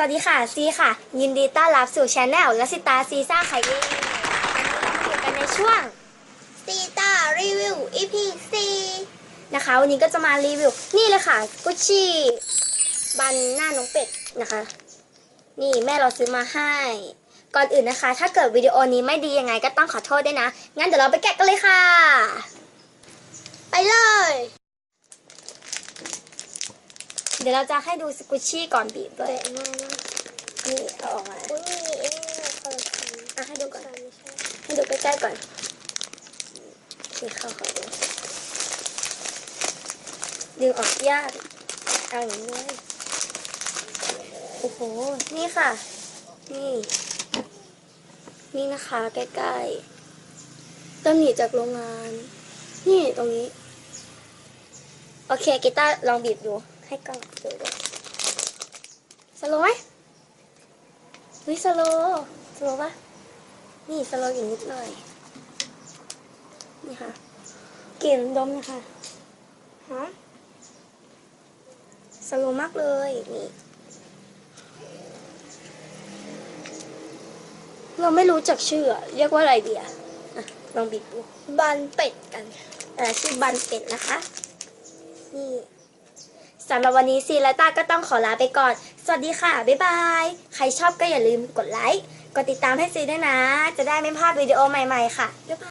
สวัสดีค่ะ ซีค่ะ ยินดีต้อนรับสู่ช anel และสิตาซีซ่าไข่เองอยู่กันในช่วงซีตารีวิว EP นะคะ วันนี้ก็จะมารีวิว นี่เลยค่ะ กุชชี่บันหน้าน้องเป็ดนะคะ นี่แม่เราซื้อมาให้ ก่อนอื่นนะคะ ถ้าเกิดวิดีโอนี้ไม่ดียังไงก็ต้องขอโทษด้วยนะ งั้นเดี๋ยวเราไปแกะกันเลยค่ะ ไปเลย ดี๋ยวเราจะให้ดูสกุชชี่ก่อนบีบด้วยเปิดมานะนี่เอาออกมาอุ้ยมีไอ้นี่คนละคันอะให้ดูก่อนไม่ใช่ให้ดูใกล้ๆก่อนนี่เข้าเขาดูดึงออกยากเอาอย่างนี้เลยโอ้โห นี่ค่ะ นี่ นี่นะคะใกล้ๆต้นหนีจากโรงงาน นี่ตรงนี้ โอเคกีตาร์ลองบีบดู ให้กล้องดูด้วยสโลไหมเฮ้ยสโลสโลปะนี่สโลว์อีกนิดหน่อย นี่ค่ะ เกลิ่นดมนะคะหอมสโลมากเลย นี่ เราไม่รู้จักชื่อ เรียกว่าอะไรดีอะอะลองบีบดูบันเป็ดกัน อ่า ชื่อบันเป็ดนะคะ นี่ สำหรับวันนี้ซีและต้าก็ต้องขอลาไปก่อน สวัสดีค่ะ บ๊ายบาย ใครชอบก็อย่าลืมกดไลค์ กดติดตามให้ซีด้วยนะ จะได้ไม่พลาดวิดีโอใหม่ๆค่ะ บ๊ายบาย